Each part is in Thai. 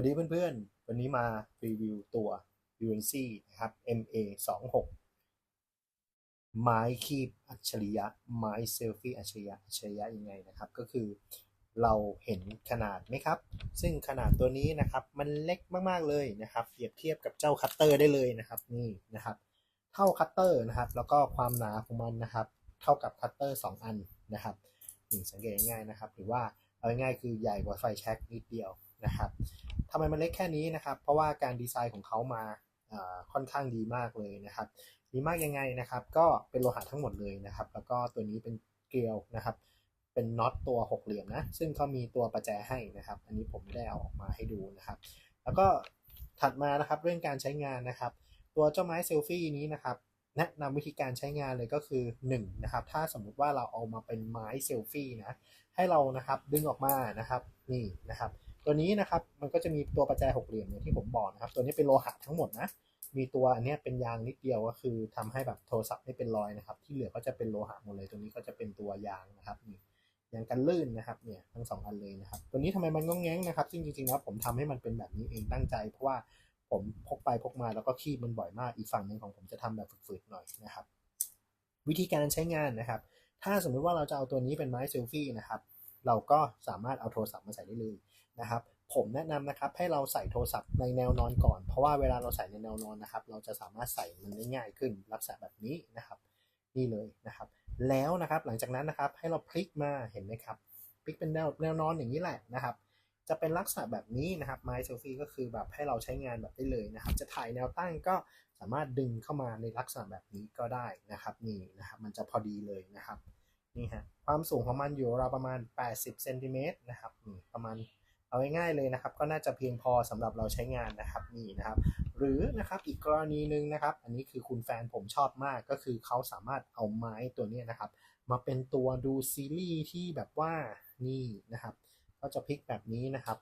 วัสดีเพื่อนๆ วันนี้มารีวิวตัว UNC นะครับ MA 2 6 ไม้คีบอัจฉริยะ ไม้เซลฟี่อัจฉริยะอัจฉริยะยังไงนะครับ ก็คือเราเห็นขนาดไหมครับ ซึ่งขนาดตัวนี้นะครับ มันเล็กมากๆเลยนะครับ เปรียบเทียบกับเจ้าคัตเตอร์ได้เลยนะครับนี่นะครับ เท่าคัตเตอร์นะครับ แล้วก็ความหนาของมันนะครับ เท่ากับคัตเตอร์ 2 อันนะครับนี่สังเกตง่ายๆนะครับ หรือว่าเอาง่ายๆคือใหญ่กว่าไฟแช็กนิดเดียวนะครับ ทำไมมันเล็กแค่นี้นะครับ เพราะว่าการดีไซน์ของเขามาค่อนข้างดีมากเลยนะครับ ดีมากยังไงนะครับ ก็เป็นโลหะทั้งหมดเลยนะครับ แล้วก็ตัวนี้เป็นเกลียวนะครับ เป็นน็อตตัวหกเหลี่ยมนะ ซึ่งเขามีตัวประแจให้นะครับ อันนี้ผมได้เอาออกมาให้ดูนะครับ แล้วก็ถัดมานะครับเรื่องการใช้งานนะครับ ตัวเจ้าไม้เซลฟี่นี้นะครับแนะนำวิธีการใช้งานเลยก็คือ1นะครับ ถ้าสมมุติว่าเราเอามาเป็นไม้เซลฟี่นะ ให้เรานะครับดึงออกมานะครับ นี่นะครับ ตัวนี้นะครับมันก็จะมีตัวประแจหกเหลี่ยมอย่างที่ผมบอกนะครับ ตัวนี้เป็นโลหะทั้งหมดนะ มีตัวอันนี้เป็นยางนิดเดียวก็คือทำให้แบบโทรศัพท์ไม่เป็นรอยนะครับ ที่เหลือก็จะเป็นโลหะหมดเลย ตัวนี้ก็จะเป็นตัวยางนะครับนี่ยางกันลื่นนะครับเนี่ยทั้งสองอันเลยนะครับ ตัวนี้ทำไมมันงงแงงนะครับซึ่งจริงๆแล้วผมทำให้มันเป็นแบบนี้เองตั้งใจ เพราะว่าผมพกไปพกมาแล้วก็ขี้มันบ่อยมากอีกฝั่งหนึ่งของผมจะทำแบบฝืดๆหน่อยนะครับ วิธีการใช้งานนะครับ ถ้าสมมุติว่าเราจะเอาตัวนี้เป็นไม้เซลฟี่นะครับเราก็สามารถเอาโทรศัพท์มาใส่ได้เลย นะครับ ผมแนะนำนะครับให้เราใส่โทรศัพท์ในแนวนอนก่อน เพราะว่าเวลาเราใส่ในแนวนอนนะครับ เราจะสามารถใส่มันได้ง่ายขึ้นลักษณะแบบนี้นะครับ นี่เลยนะครับ แล้วนะครับหลังจากนั้นนะครับให้เราพลิกมาเห็นไหมครับพลิกเป็นแนวแนวนอนอย่างนี้แหละนะครับ จะเป็นลักษณะแบบนี้นะครับไมเซลฟี่ก็คือแบบให้เราใช้งานแบบได้เลยนะครับ จะถ่ายแนวตั้งก็สามารถดึงเข้ามาในลักษณะแบบนี้ก็ได้นะครับ นี่นะครับมันจะพอดีเลยนะครับนี่ฮะความสูงของมันอยู่ราวประมาณ 80เซนติเมตรนะครับประมาณ เอาง่ายๆเลยนะครับ ก็น่าจะเพียงพอสำหรับเราใช้งานนะครับนี่นะครับ หรือนะครับอีกกรณีหนึ่งนะครับ อันนี้คือคุณแฟนผมชอบมากก็คือเขาสามารถเอาไม้ตัวนี้นะครับ มาเป็นตัวดูซีรีส์ที่แบบว่านี่นะครับ ก็จะพลิกแบบนี้นะครับ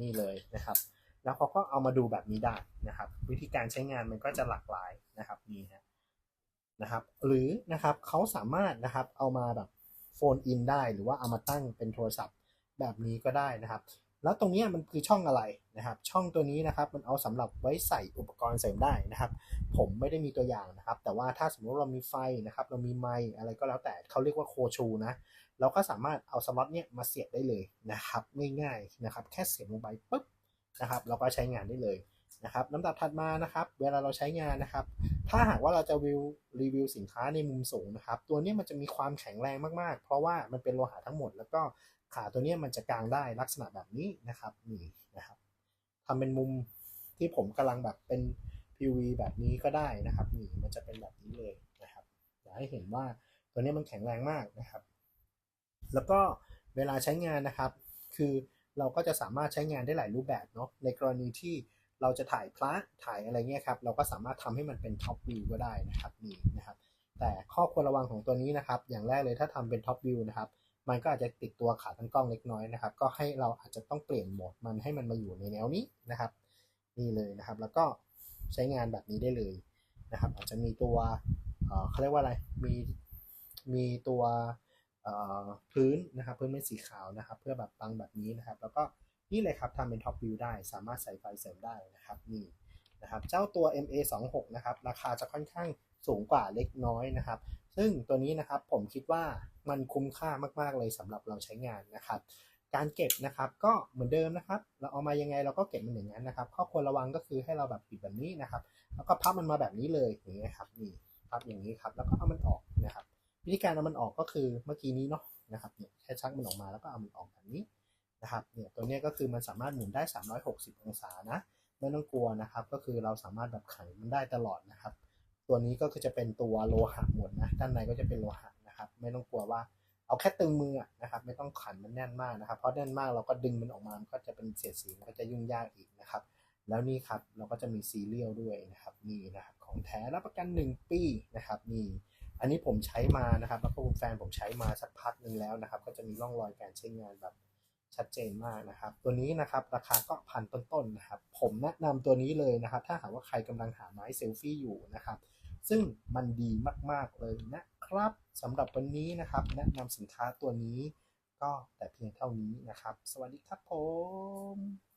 นี่เลยนะครับ แล้วเขาก็เอามาดูแบบนี้ได้นะครับ วิธีการใช้งานมันก็จะหลากหลายนะครับนี่ฮะนะครับ หรือนะครับเขาสามารถนะครับเอามาแบบโฟนอินได้หรือว่าเอามาตั้งเป็นโทรศัพท์แบบนี้ก็ได้นะครับ แล้วตรงนี้มันคือช่องอะไรนะครับ ช่องตัวนี้นะครับมันเอาสำหรับไว้ใส่อุปกรณ์เสริมได้นะครับ ผมไม่ได้มีตัวอย่างนะครับ แต่ว่าถ้าสมมติเรามีไฟนะครับ เรามีไมค์อะไรก็แล้วแต่เขาเรียกว่าโคชูนะเราก็สามารถเอาสล็อตเนี้ยมาเสียบได้เลยนะครับง่ายๆนะครับ แค่เสียบลงไปปุ๊บนะครับเราก็ใช้งานได้เลยนะครับลำดับถัดมานะครับ เวลาเราใช้งานนะครับ ถ้าหากว่าเราจะวิวรีวิวสินค้าในมุมสูงนะครับ ตัวนี้มันจะมีความแข็งแรงมากๆ เพราะว่ามันเป็นโลหะทั้งหมด แล้วก็ ขาตัวนี้มันจะกางได้ลักษณะแบบนี้นะครับนี่นะครับทำเป็นมุมที่ผมกำลังแบบเป็น PV แบบนี้ก็ได้นะครับนี่มันจะเป็นแบบนี้เลยนะครับอยากให้เห็นว่าตัวนี้มันแข็งแรงมากนะครับ แล้วก็เวลาใช้งานนะครับ คือเราก็จะสามารถใช้งานได้หลายรูปแบบเนาะในกรณีที่เราจะถ่ายพระถ่ายอะไรเงี้ยครับ เราก็สามารถทำให้มันเป็นท็อปวิวก็ได้นะครับนี่นะครับ แต่ข้อควรระวังของตัวนี้นะครับ อย่างแรกเลยถ้าทำเป็นท็อปวิวนะครับ มันก็อาจจะติดตัวขาตั้งกล้องเล็กน้อยนะครับ ก็ให้เราอาจจะต้องเปลี่ยนโหมดมันให้มันมาอยู่ในแนวนี้นะครับ นี่เลยนะครับ แล้วก็ใช้งานแบบนี้ได้เลยนะครับ อาจจะมีตัวเขาเรียกว่าอะไร มีมีตัวพื้นนะครับพื้นเป็นสีขาวนะครับ เพื่อแบบบังแบบนี้นะครับ แล้วก็นี่เลยครับทำเป็นท็อปวิวได้สามารถใส่ไฟเสริมได้นะครับนี่นะครับ เจ้าตัว MA26 นะครับ ราคาจะค่อนข้าง สูงกว่าเล็กน้อยนะครับ ซึ่งตัวนี้นะครับผมคิดว่ามันคุ้มค่ามากๆเลยสำหรับเราใช้งานนะครับ การเก็บนะครับก็เหมือนเดิมนะครับ เราเอามายังไงเราก็เก็บมันอย่างนั้นนะครับ ข้อควรระวังก็คือให้เราแบบปิดแบบนี้นะครับ แล้วก็พับมันมาแบบนี้เลยอย่างนี้ครับนี่พับอย่างนี้ครับ แล้วก็เอามันออกนะครับ วิธีการเอามันออกก็คือเมื่อกี้นี้เนาะนะครับเนี่ยแค่ชักมันออกมาแล้วก็เอามันออกแบบนี้นะครับเนี่ยตัวนี้ก็คือมันสามารถหมุนได้ 360 องศานะไม่ต้องกลัวนะครับ ก็คือเราสามารถแบบขังมันได้ตลอดนะครับ ตัวนี้ก็คือจะเป็นตัวโลหะหมดนะ ด้านในก็จะเป็นโลหะนะครับ ไม่ต้องกลัวว่าเอาแค่ตึงมือนะครับ ไม่ต้องขันมันแน่นมากนะครับ เพราะแน่นมากเราก็ดึงมันออกมา มันก็จะเป็นเศษสีมันก็จะยุ่งยากอีกนะครับ แล้วนี่ครับเราก็จะมีซีเรียลด้วยนะครับนี่นะครับของแท้รับประกัน 1 ปีนะครับนี่อันนี้ผมใช้มานะครับแล้วก็คุณแฟนผมใช้มาสักพักหนึ่งแล้วนะครับ ก็จะมีร่องรอยการใช้งานแบบชัดเจนมากนะครับ ตัวนี้นะครับราคาก็พันต้นๆนะครับ ผมแนะนำตัวนี้เลยนะครับ ถ้าหากว่าใครกำลังหาไม้เซลฟี่อยู่นะครับ ซึ่งมันดีมาก ๆ เลยนะครับสำหรับวันนี้นะครับ แนะนำสินค้าตัวนี้ก็แต่เพียงเท่านี้นะครับ สวัสดีครับผม